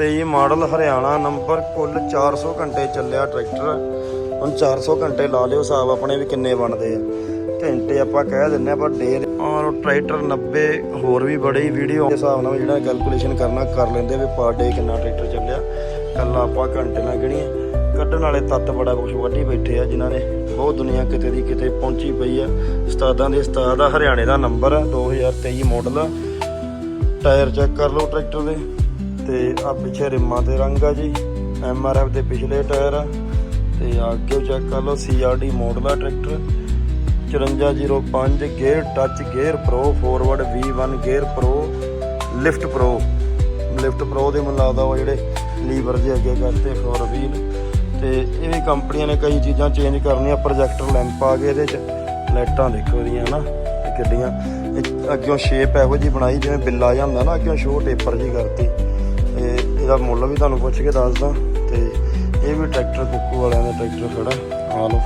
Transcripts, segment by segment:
23 model Haryana number ਕੁੱਲ 400 ਘੰਟੇ ਚੱਲਿਆ ਟਰੈਕਟਰ। ਹੁਣ 400 ਘੰਟੇ ਲਾ ਲਿਓ, ਹਿਸਾਬ ਆਪਣੇ ਵੀ ਕਿੰਨੇ ਬਣਦੇ ਆ। ਘੰਟੇ ਆਪਾਂ ਕਹਿ ਦਿੰਨੇ ਆ, ਪਰ ਡੇ ਔਰ ਟਰੈਕਟਰ 90 ਹੋਰ ਵੀ ਬੜੀ ਵੀਡੀਓ ਦੇ ਹਿਸਾਬ ਨਾਲ ਜਿਹੜਾ ਕੈਲਕੂਲੇਸ਼ਨ ਕਰਨਾ, ਕਰ ਲੈਂਦੇ ਵੀ ਪਰ ਡੇ ਕਿੰਨਾ ਟਰੈਕਟਰ ਚੱਲਿਆ। ਕੱਲਾ ਆਪਾਂ ਘੰਟੇ ਨਾਲ ਗਣੀਏ ਕੱਢਣ ਵਾਲੇ ਤੱਤ ਬੜਾ ਕੁਝ ਵੱਢੀ ਬੈਠੇ ਆ ਜਿਨ੍ਹਾਂ ਨੇ ਬਹੁਤ ਦੁਨੀਆ ਕਿਤੇ ਦੀ ਕਿਤੇ ਪਹੁੰਚੀ ਪਈ ਆ। ਉਸਤਾਦਾਂ ਦੇ ਉਸਤਾਦ ਆ, ਹਰਿਆਣੇ ਦਾ ਨੰਬਰ ਆ 2023 ਮਾਡਲ ਆ। ਟਾਇਰ ਚੈੱਕ ਕਰ ਲਓ ਟਰੈਕਟਰ ਦੇ। ਤੇ ਆ ਪਿੱਛੇ ਰਿਮਾਂ ਤੇ ਰੰਗ ਆ ਜੀ ਐਮ ਆਰ ਐਫ ਦੇ ਪਿਛਲੇ ਟਾਇਰ ਆ। ਤੇ ਅੱਗੇ ਚੈੱਕ ਕਰ ਲਓ ਸੀਆਰਡੀ ਮਾਡਲ ਆ tractor 5405 gear touch gear pro forward V1 gear pro lift pro lift pro ਦੇ ਮੈਨੂੰ ਲੱਗਦਾ ਉਹ ਜਿਹੜੇ ਲੀਵਰ ਜੇ ਅੱਗੇ ਕਰਤੇ ਫੋਰ ਵੀਲ ਤੇ ਇਹ ਵੀ ਕੰਪਨੀਆਂ ਨੇ ਕਈ ਚੀਜ਼ਾਂ ਚੇਂਜ ਕਰਨੀਆਂ ਪ੍ਰੋਜੈਕਟਰ ਲੈਂਪ ਆ ਗਏ ਇਹਦੇ ਚ। ਲਾਈਟਾਂ ਦੇਖੋ ਦੀਆਂ ਹਨਾ, ਇਹ ਕਿੱਡੀਆਂ। ਇਹ ਅੱਗਿਓਂ ਸ਼ੇਪ ਇਹੋ ਜੀ ਬਣਾਈ, ਜਿਵੇਂ ਬਿੱਲਾ ਜਿਹਾ ਹੁੰਦਾ ਨਾ, ਅੱਗਿਓਂ ਸ਼ੋ ਟੇਪਰ ਜੀ ਕਰਤੀ। ਇਹ ਇਹਦਾ ਮੁੱਲ ਵੀ ਤੁਹਾਨੂੰ ਪੁੱਛ ਕੇ ਦੱਸਦਾ ਤੇ ਇਹ ਵੀ ਟਰੈਕਟਰ ਕੁੱਕੂ ਵਾਲਿਆਂ ਦਾ ਟਰੈਕਟਰ ਖੜਾ ਆ ਲਓ।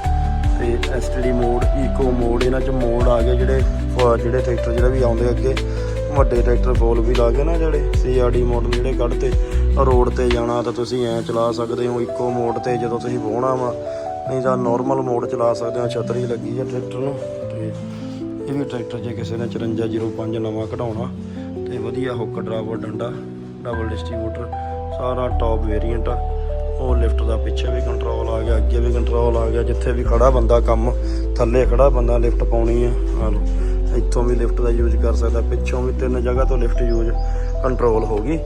ਤੇ ਐਸਟੀਡੀ ਮੋਡ ਈਕੋ ਮੋਡ ਇਹਨਾਂ ਚ ਮੋਡ ਆ ਗਏ ਜਿਹੜੇ ਜਿਹੜੇ ਟਰੈਕਟਰ ਜਿਹੜੇ ਵੀ ਆਉਂਦੇ ਅੱਗੇ, ਵੱਡੇ ਟਰੈਕਟਰ ਫੋਲ ਵੀ ਲਾ ਗਏ ਨਾ ਜਿਹੜੇ ਸੀਆਰਡੀ ਮਾਡਲ ਜਿਹੜੇ ਕੱਢਤੇ, ਰੋਡ ਤੇ ਜਾਣਾ ਤਾਂ ਤੁਸੀਂ ਐ ਚਲਾ ਸਕਦੇ ਹੋ ਇੱਕੋ ਮੋਡ ਤੇ ਜਦੋਂ ਤੁਸੀਂ ਵਾਹੁਣਾ ਵਾ, ਨਹੀਂ ਤਾਂ ਨਾਰਮਲ ਮੋਡ ਚਲਾ ਸਕਦੇ ਹੋ, ਛਤਰੀ ਲੱਗੀ ਹੈ ਟਰੈਕਟਰ ਨੂੰ, ਤੇ ਇਹ ਵੀ ਟਰੈਕਟਰ ਜੇ ਕਿਸੇ ਨੇ 5405 ਨਵਾਂ ਕਢਾਉਣਾ, ਤੇ ਵਧੀਆ ਹੁੱਕ ਡਰਾਵਰ ਡੰਡਾ ਡਬਲ ਡਿਸਟ੍ਰੀਬਿਊਟਰ, ਸਾਰਾ ਟੌਪ ਵੇਰੀਐਂਟ ਆ। ਉਹ ਲਿਫਟ ਦਾ ਪਿੱਛੇ ਵੀ ਕੰਟਰੋਲ ਆ ਗਿਆ, ਅੱਗੇ ਵੀ ਕੰਟਰੋਲ ਆ ਗਿਆ। ਜਿੱਥੇ ਵੀ ਖੜਾ ਬੰਦਾ ਕੰਮ, ਥੱਲੇ ਖੜਾ ਬੰਦਾ ਲਿਫਟ ਪਾਉਣੀ ਆ। ਆ ਲਓ, ਇੱਥੋਂ ਵੀ ਲਿਫਟ ਦਾ ਯੂਜ਼ ਕਰ ਸਕਦਾ। ਪਿੱਛੋਂ ਵੀ ਤਿੰਨ ਜਗ੍ਹਾ ਤੋਂ ਲਿਫਟ ਯੂਜ਼ ਕੰਟਰੋਲ ਹੋ ਗਈ।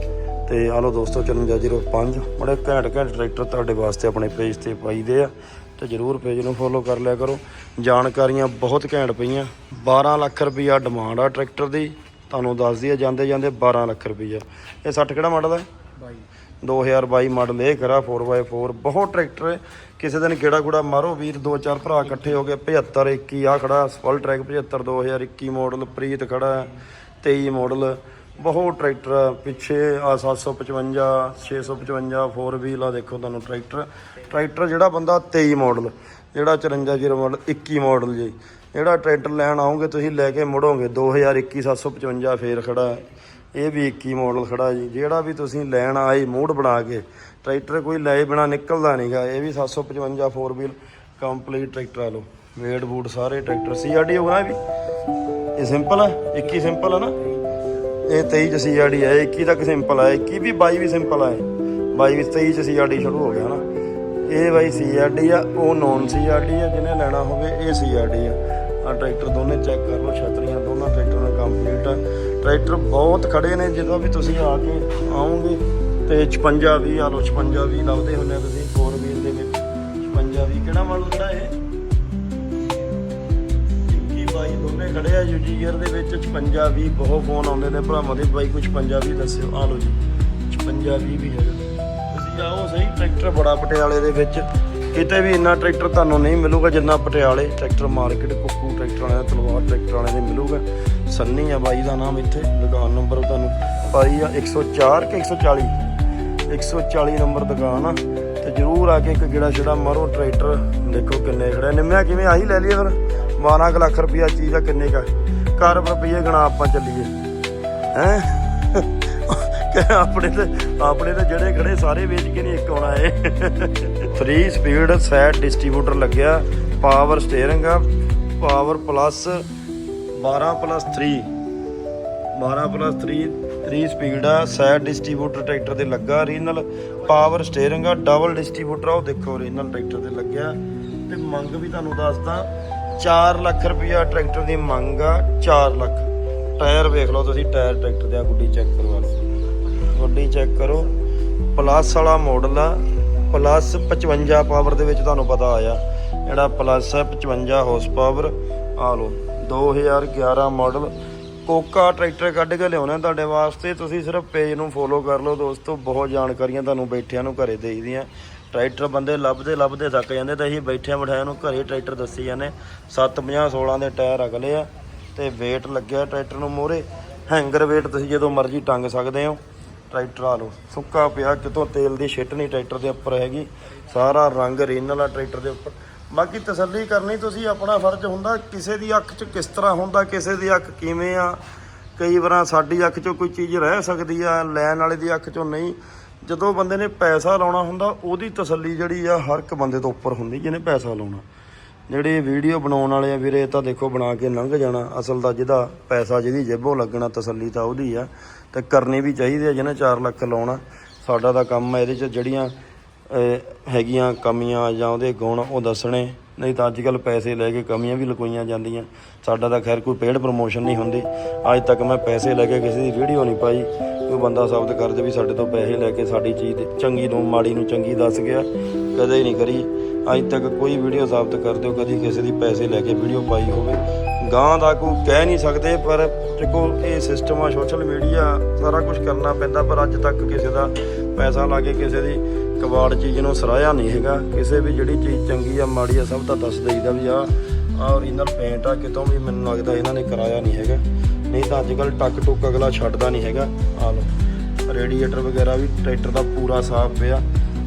ਤੇ ਆ ਲਓ ਦੋਸਤੋ 5405 ਬੜੇ ਘੈਂਟ ਘੈਂਟ ਟਰੈਕਟਰ ਤੁਹਾਡੇ ਵਾਸਤੇ ਆਪਣੇ ਪੇਜ ਤੇ ਪਾਈਦੇ ਆ। ਤੇ ਜਰੂਰ ਪੇਜ ਨੂੰ ਫੋਲੋ ਕਰ ਲਿਆ ਕਰੋ। ਜਾਣਕਾਰੀਆਂ ਬਹੁਤ ਘੈਂਟ ਪਈਆਂ। 12 ਲੱਖ ਰੁਪਈਆ ਡਿਮਾਂਡ ਆ ਟਰੈਕਟਰ ਦੀ। ਤੁਹਾਨੂੰ ਦੱਸ ਦਈਏ ਜਾਂਦੇ ਜਾਂਦੇ 12 ਲੱਖ ਰੁਪਈਆ। ਇਹ 60 ਕਿਹੜਾ ਮਾਡਲ ਹੈ 2022 ਮਾਡਲ ਇਹ ਕਰਾ 4x4 ਬਹੁਤ ਟਰੈਕਟਰ ਹੈ। ਕਿਸੇ ਦਿਨ ਕਿਹੜਾ ਕੁੜਾ ਮਾਰੋ ਵੀਰ ਦੋ ਚਾਰ ਭਰਾ ਇਕੱਠੇ ਹੋ ਕੇ 75 21 ਆ ਖੜਾ ਸਪਲ ਟਰੈਕ 75 2021 ਮਾਡਲ ਪ੍ਰੀਤ ਖੜਾ ਹੈ, 23 ਮਾਡਲ ਬਹੁਤ ਟਰੈਕਟਰ ਪਿੱਛੇ ਆ 755 655 4 ਵੀਲ ਆ ਦੇਖੋ ਤੁਹਾਨੂੰ ਟਰੈਕਟਰ ਟਰੈਕਟਰ ਜਿਹੜਾ ਬੰਦਾ 23 ਮਾਡਲ ਜਿਹੜਾ 54 ਮਾਡਲ 21 ਮਾਡਲ ਜੀ। ਜਿਹੜਾ ਟਰੈਕਟਰ ਲੈਣ ਆਉਂਗੇ, ਤੁਸੀਂ ਲੈ ਕੇ ਮੁੜੋਗੇ। 2021 755 ਫੇਰ ਖੜਾ ਹੈ। ਇਹ ਵੀ 21 ਮਾਡਲ ਖੜਾ ਜੀ। ਜਿਹੜਾ ਵੀ ਤੁਸੀਂ ਲੈਣ ਆਏ, ਮੂਡ ਬਣਾ ਕੇ, ਟਰੈਕਟਰ ਕੋਈ ਲਏ ਬਿਨਾ ਨਿਕਲਦਾ ਨਹੀਂਗਾ ਇਹ ਵੀ 755 4 ਵੀਲ ਕੰਪਲੀਟ ਟਰੈਕਟਰ ਆ ਲੋ ਵੇਟ ਬੂਟ ਸਾਰੇ ਟਰੈਕਟਰ। ਸੀਆਰਡੀ ਹੋਗਾ ਇਹ ਵੀ। ਇਹ ਸਿੰਪਲ ਹੈ 21 ਸਿੰਪਲ ਹੈ ਨਾ। ਇਹ 23 ਚ ਸੀਆਰਡੀ ਹੈ 21 ਤੱਕ ਸਿੰਪਲ ਆ। 21 ਵੀ 22 ਵੀ ਸਿੰਪਲ ਹੈ 22 ਵੀ 23 ਚ ਸੀਆਰਡੀ ਸ਼ੁਰੂ ਹੋ ਗਿਆ ਨਾ। ਇਹ ਬਾਈ ਸੀਆਰਡੀ ਆ, ਉਹ ਨੌਨ ਸੀਆਰਡੀ ਆ, ਜਿਹਨੇ ਲੈਣਾ ਹੋਵੇ, ਇਹ ਸੀਆਰਡੀ ਆ। ਆ, ਟਰੈਕਟਰ ਦੋਨੇ ਚੈੱਕ ਕਰ ਲਓ, ਛਤਰੀਆਂ ਦੋਨਾਂ ਟਰੈਕਟਰ ਨਾਲ ਕੰਪਲੀਟ ਆ। ਟਰੈਕਟਰ ਬਹੁਤ ਖੜੇ ਨੇ, ਜਦੋਂ ਵੀ ਤੁਸੀਂ ਆ ਕੇ ਆਓਗੇ, ਤੇ 56 20 ਆ ਲਓ 56 20 ਲੱਭਦੇ ਹੁੰਦੇ ਆ ਤੁਸੀਂ 4 ਵੀਲ ਦੇ ਵਿੱਚ। 56 20 ਕਿਹੜਾ ਮਾਡਲ ਕਿਹੜਾ ਇਹ? 21 22 ਦੋਨੇ ਖੜੇ ਆ ਯੂਜੀਅਰ ਦੇ ਵਿੱਚ 56 20 ਬਹੁਤ ਫੋਨ ਆਉਂਦੇ ਨੇ ਭਰਾਵਾਂ ਦੇ, ਬਾਈ ਕੁਝ 56 ਵੀ ਦੱਸਿਓ, ਆ ਲਓ ਜੀ 56 20 ਵੀ ਹੈਗਾ। ਤੁਸੀਂ ਆਓ ਸਹੀ, ਟਰੈਕਟਰ ਬੜਾ ਪਟਿਆਲੇ ਦੇ ਵਿੱਚ। ਕਿਤੇ ਵੀ ਇੰਨਾ ਟਰੈਕਟਰ ਤੁਹਾਨੂੰ ਨਹੀਂ ਮਿਲੂਗਾ ਜਿੰਨਾ ਪਟਿਆਲੇ ਟਰੈਕਟਰ ਮਾਰਕੀਟ, ਕੁੱਕੂ ਟਰੈਕਟਰ ਵਾਲਿਆਂ ਦਾ, ਤਲਵਾਰ ਟਰੈਕਟਰ ਵਾਲਿਆਂ ਦੇ ਮਿਲੂਗਾ। ਸੰਨੀ ਆ ਬਾਈ ਦਾ ਨਾਮ ਇੱਥੇ, ਦੁਕਾਨ ਨੰਬਰ ਤੁਹਾਨੂੰ ਪਾਈ ਆ 104 ਕਿ 140 140 ਨੰਬਰ ਦੁਕਾਨ ਆ, ਤੇ ਜਰੂਰ ਆ ਕੇ ਇੱਕ ਗੇੜਾ ਛੜਾ ਮਾਰੋ, ਟਰੈਕਟਰ ਦੇਖੋ ਕਿੰਨੇ ਖੜੇ। ਨਿੰਮਿਆ ਕਿਵੇਂ, ਆਹੀ ਲੈ ਲਈਏ ਫਿਰ। 12 ਕੁ ਲੱਖ ਰੁਪਈਆ ਚੀਜ਼ ਆ, ਕਿੰਨੇ ਕਾ ਕਰ ਰੁਪਈਏ ਗਣਾ ਆਪਾਂ ਚੱਲੀਏ। ਹੈ? ਆਪਣੇ ਤੇ ਆਪਣੇ ਤੇ ਜਿਹੜੇ ਖੜੇ, ਸਾਰੇ ਵੇਚ ਕੇ ਨਹੀਂ ਇੱਕ ਆਉਣਾ ਏ 3 ਸਪੀਡ ਸੈਟ ਡਿਸਟ੍ਰੀਬਿਊਟਰ ਲੱਗਿਆ ਪਾਵਰ ਸਟੀਅਰਿੰਗ ਆ power plus 12 plus 3 12 plus 3 3 speed ਆ ਸੈਟ ਡਿਸਟ੍ਰੀਬਿਊਟਰ ਟਰੈਕਟਰ ਤੇ ਲੱਗਾ ਰੀਨਲ ਪਾਵਰ ਸਟੀਅਰਿੰਗ ਆ ਡਬਲ ਡਿਸਟ੍ਰੀਬਿਊਟਰ ਆ, ਉਹ ਦੇਖੋ ਰੀਨਲ ਟਰੈਕਟਰ ਤੇ ਲੱਗਿਆ। ਤੇ ਮੰਗ ਵੀ ਤੁਹਾਨੂੰ ਦੱਸਦਾ 4 ਲੱਖ ਰੁਪਇਆ ਟਰੈਕਟਰ ਦੀ ਮੰਗ ਆ 4 ਲੱਖ। ਟਾਇਰ ਵੇਖ ਲਓ ਤੁਸੀਂ, ਟਾਇਰ ਟਰੈਕਟਰ ਦੇ ਆ, ਗੁੱਡੀ ਚੈੱਕ ਕਰਵਾ ਲਓ। ਗੱਡੀ ਚੈੱਕ ਕਰੋ ਪਲੱਸ ਵਾਲਾ ਮਾਡਲ ਆ ਪਲੱਸ 55 ਪਾਵਰ ਦੇ ਵਿੱਚ ਤੁਹਾਨੂੰ ਪਤਾ ਆਇਆ। ਜਿਹੜਾ ਪਲੱਸ ਹੈ 55 ਹਾਰਸ ਪਾਵਰ ਆ ਲਓ 2011 ਮਾਡਲ ਕੋਕਾ ਟਰੈਕਟਰ ਕੱਢ ਕੇ ਲਿਆਉਣਾ ਤੁਹਾਡੇ ਵਾਸਤੇ। ਤੁਸੀਂ ਸਿਰਫ ਪੇਜ ਨੂੰ ਫੋਲੋ ਕਰ ਲਓ ਦੋਸਤੋ, ਬਹੁਤ ਜਾਣਕਾਰੀਆਂ ਤੁਹਾਨੂੰ ਬੈਠਿਆਂ ਨੂੰ ਘਰੇ ਦੇਈਦੀਆਂ। ਟਰੈਕਟਰ ਬੰਦੇ ਲੱਭਦੇ ਲੱਭਦੇ ਥੱਕ ਜਾਂਦੇ, ਤਾਂ ਅਸੀਂ ਬੈਠਿਆਂ ਬਿਠਾਇਆਂ ਨੂੰ ਘਰੇ ਟਰੈਕਟਰ ਦੱਸੀ ਜਾਂਦੇ 750 16 ਦੇ ਟਾਇਰ ਅਗਲੇ ਆ, ਤੇ weight ਲੱਗਿਆ ਟਰੈਕਟਰ ਨੂੰ ਮੋਰੇ। ਹੈਂਗਰ weight ਤੁਸੀਂ ਜਦੋਂ ਮਰਜ਼ੀ ਟੰਗ ਸਕਦੇ ਹੋ। ਟਰੈਕਟਰ ਆ ਲਓ। ਸੁੱਕਾ ਪਿਆ, ਕਿਤੋਂ ਤੇਲ ਦੀ ਛਿੱਟ ਨਹੀਂ ਟਰੈਕਟਰ ਦੇ ਉੱਪਰ ਹੈਗੀ। ਸਾਰਾ ਰੰਗ ਰੀਨ ਵਾਲਾ ਟਰੈਕਟਰ ਦੇ ਉੱਪਰ। ਬਾਕੀ ਤਸੱਲੀ ਕਰਨੀ ਤੁਸੀਂ, ਆਪਣਾ ਫਰਜ਼ ਹੁੰਦਾ ਕਿਸੇ ਦੀ ਅੱਖ 'ਚ ਕਿਸ ਤਰ੍ਹਾਂ ਹੁੰਦਾ, ਕਿਸੇ ਦੀ ਅੱਖ ਕਿਵੇਂ ਆ। ਕਈ ਵਾਰਾਂ ਸਾਡੀ ਅੱਖ 'ਚੋਂ ਕੋਈ ਚੀਜ਼ ਰਹਿ ਸਕਦੀ ਆ, ਲੈਣ ਵਾਲੇ ਦੀ ਅੱਖ 'ਚੋਂ ਨਹੀਂ। ਜਦੋਂ ਬੰਦੇ ਨੇ ਪੈਸਾ ਲਾਉਣਾ ਹੁੰਦਾ, ਉਹਦੀ ਤਸੱਲੀ ਜਿਹੜੀ ਆ ਹਰ ਇੱਕ ਬੰਦੇ ਤੋਂ ਉੱਪਰ ਹੁੰਦੀ, ਜਿਹਨੇ ਪੈਸਾ ਲਾਉਣਾ। ਜਿਹੜੇ ਵੀਡੀਓ ਬਣਾਉਣ ਵਾਲੇ ਆ ਵੀਰੇ ਤਾਂ ਦੇਖੋ ਬਣਾ ਕੇ ਲੰਘ ਜਾਣਾ। ਅਸਲ ਦਾ ਜਿਹਦਾ ਪੈਸਾ ਜਿਹਦੀ ਜੇਬੋਂ ਲੱਗਣਾ, ਤਸੱਲੀ ਤਾਂ ਉਹਦੀ ਆ। ਤੇ ਕਰਨੀ ਵੀ ਚਾਹੀਦੀ ਆ, ਜਿਹਨੇ 4 ਲੱਖ ਲਾਉਣਾ। ਸਾਡਾ ਤਾਂ ਕੰਮ ਆ ਇਹਦੇ 'ਚ ਜਿਹੜੀਆਂ ਹੈਗੀਆਂ ਕਮੀਆਂ ਜਾਂ ਉਹਦੇ ਗੁਣ ਉਹ ਦੱਸਣੇ। ਨਹੀਂ ਤਾਂ ਅੱਜ ਕੱਲ ਪੈਸੇ ਲੈ ਕੇ ਕਮੀਆਂ ਵੀ ਲਕੋਈਆਂ ਜਾਂਦੀਆਂ। ਸਾਡਾ ਤਾਂ ਖੈਰ ਕੋਈ ਪੇਡ ਪ੍ਰਮੋਸ਼ਨ ਨਹੀਂ ਹੁੰਦੀ। ਅੱਜ ਤੱਕ ਮੈਂ ਪੈਸੇ ਲੈ ਕੇ ਕਿਸੇ ਦੀ ਵੀਡੀਓ ਨਹੀਂ ਪਾਈ। ਕੋਈ ਬੰਦਾ ਸਾਬਤ ਕਰ ਦੇ ਵੀ ਸਾਡੇ ਤੋਂ ਪੈਸੇ ਲੈ ਕੇ ਸਾਡੀ ਚੀਜ਼ ਦੇ- ਚੰਗੀ ਨੂੰ, ਮਾੜੀ ਨੂੰ ਚੰਗੀ ਦੱਸ ਗਿਆ। ਕਦੇ ਨਹੀਂ ਕਰੀ। ਅੱਜ ਤੱਕ ਕੋਈ ਵੀਡੀਓ ਸਾਬਤ ਕਰ ਦਿਓ, ਕਦੀ ਕਿਸੇ ਦੀ ਪੈਸੇ ਲੈ ਕੇ ਵੀਡੀਓ ਪਾਈ ਹੋਵੇ। ਗਾਂ ਦਾ ਕੋਈ ਕਹਿ ਨਹੀਂ ਸਕਦੇ, ਪਰ ਦੇਖੋ ਇਹ ਸਿਸਟਮ ਆ ਸੋਸ਼ਲ ਮੀਡੀਆ ਸਾਰਾ ਕੁਝ ਕਰਨਾ ਪੈਂਦਾ, ਪਰ ਅੱਜ ਤੱਕ ਕਿਸੇ ਦਾ ਪੈਸਾ ਲਾ ਕੇ ਕਿਸੇ ਦੀ ਕਬਾੜ ਚੀਜ਼ ਨੂੰ ਸਰਾਇਆ ਨਹੀਂ ਹੈਗਾ। ਕਿਸੇ ਵੀ ਜਿਹੜੀ ਚੀਜ਼ ਚੰਗੀ ਆ, ਮਾੜੀ ਆ, ਸਭ ਤਾਂ ਦੱਸ ਦਈਦਾ ਵੀ ਆ ਆ ਓਰੀਜਨਲ ਪੇਂਟ ਆ, ਕਿਤੋਂ ਵੀ ਮੈਨੂੰ ਲੱਗਦਾ ਇਹਨਾਂ ਨੇ ਕਰਾਇਆ ਨਹੀਂ ਹੈਗਾ। ਨਹੀਂ ਤਾਂ ਅੱਜ ਕੱਲ ਟੱਕ ਟੁੱਕ ਅਗਲਾ ਛੱਡਦਾ ਨਹੀਂ ਹੈਗਾ। ਆ ਲਓ ਰੇਡੀਏਟਰ ਵਗੈਰਾ ਵੀ ਟਰੈਕਟਰ ਦਾ ਪੂਰਾ ਸਾਫ਼ ਪਿਆ।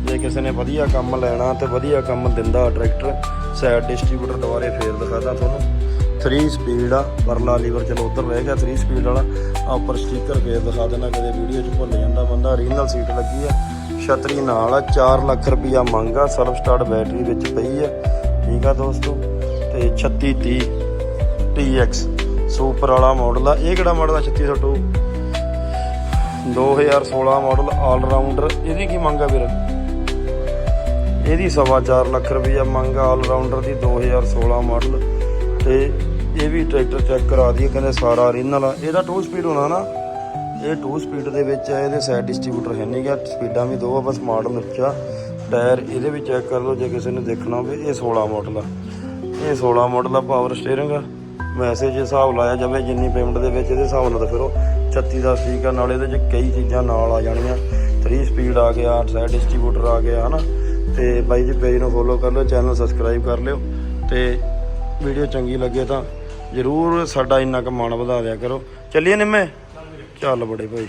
ਜੇ ਕਿਸੇ ਨੇ ਵਧੀਆ ਕੰਮ ਲੈਣਾ ਤੇ ਵਧੀਆ ਕੰਮ ਦਿੰਦਾ ਟਰੈਕਟਰ ਸਾਈਡ ਡਿਸਟ੍ਰੀਬਿਊਟਰ ਦੁਆਰੇ ਫੇਰ ਦਿਖਾਦਾ ਤੁਹਾਨੂੰ। 3 ਸਪੀਡ ਆ ਪਰਲਾ ਲੀਵਰ ਚਲੋ ਉਧਰ ਰਹਿ ਗਿਆ 3 ਸਪੀਡ ਵਾਲਾ ਆ ਉੱਪਰ ਸਟicker ਫੇਰ ਦਿਖਾ ਦੇਣਾ, ਕਦੇ ਵੀਡੀਓ 'ਚ ਭੁੱਲ ਜਾਂਦਾ ਬੰਦਾ ਰੀਜਨਲ ਸੀਟ ਲੱਗੀ ਆ। ਛਤਰੀ ਨਾਲ ਆ 4 ਲੱਖ ਰੁਪਈਆ ਮੰਗ ਆ ਸੈਲਫ ਸਟਾਰਟ ਬੈਟਰੀ ਵਿੱਚ ਪਈ ਆ। ਠੀਕ ਆ ਦੋਸਤੋ, ਤੇ 3630 TX ਸੁਪਰ ਵਾਲਾ ਮਾਡਲ ਆ। ਇਹ ਕਿਹੜਾ ਮਾਡਲ ਆ 3602 2016 ਮਾਡਲ ਆਲ ਰਾਊਂਡਰ ਇਹਦੀ ਕੀ ਮੰਗ ਆ ਵੀਰ? ਇਹਦੀ ਸਵਾ ਚਾਰ ਲੱਖ ਰੁਪਈਆ ਮੰਗ ਆਲ ਰਾਊਂਡਰ ਦੀ 2016 ਮਾਡਲ ਤੇ ਇਹ ਵੀ ਟਰੈਕਟਰ ਚੈੱਕ ਕਰਾ ਦਈਏ, ਕਹਿੰਦੇ ਸਾਰਾ ਓਰੀਜਨਲ ਆ। ਇਹਦਾ 2 ਸਪੀਡ ਹੋਣਾ ਨਾ। ਇਹ 2 ਸਪੀਡ ਦੇ ਵਿੱਚ ਆ, ਇਹਦੇ ਸਾਈਡ ਡਿਸਟ੍ਰੀਬਿਊਟਰ ਹੈ ਨਹੀਂਗਾ ਸਪੀਡਾਂ ਵੀ ਦੋ ਆ, ਬਸ ਮਾਡਲ ਉੱਚਾ ਟਾਇਰ ਇਹਦੇ ਵੀ ਚੈੱਕ ਕਰ ਲਓ, ਜੇ ਕਿਸੇ ਨੇ ਦੇਖਣਾ ਹੋਵੇ, ਇਹ 16 ਮਾਡਲ ਆ। ਇਹ 16 ਮਾਡਲ ਆ ਪਾਵਰ ਸਟੀਅਰਿੰਗ ਆ ਵੈਸੇ ਜੇ ਹਿਸਾਬ ਲਾਇਆ ਜਾਵੇ, ਜਿੰਨੀ ਪੇਮੈਂਟ ਦੇ ਵਿੱਚ ਇਹਦੇ ਹਿਸਾਬ ਨਾਲ ਤਾਂ ਫਿਰ। ਉਹ 36 ਦਾ ਠੀਕ ਆ, ਨਾਲ ਇਹਦੇ 'ਚ ਕਈ ਚੀਜ਼ਾਂ ਨਾਲ ਆ ਜਾਣੀਆਂ। 3 ਸਪੀਡ ਆ ਗਿਆ ਸਾਈਡ ਡਿਸਟ੍ਰੀਬਿਊਟਰ ਆ ਗਿਆ, ਹਨਾ। ਤੇ ਬਾਈ ਜੀ ਪੇਜ ਨੂੰ ਫੋਲੋ ਕਰ ਲਿਓ ਚੈਨਲ ਸਬਸਕ੍ਰਾਈਬ ਕਰ ਲਿਓ। ਤੇ ਵੀਡੀਓ ਚੰਗੀ ਲੱਗੇ ਤਾਂ ਜਰੂਰ ਸਾਡਾ ਇੰਨਾ ਕੁ ਮਾਣ ਵਧਾ ਦਿਆ ਕਰੋ। ਚੱਲੀਏ ਨਿੰਮੇ? ਚੱਲ ਬੜੇ ਭਾਈ।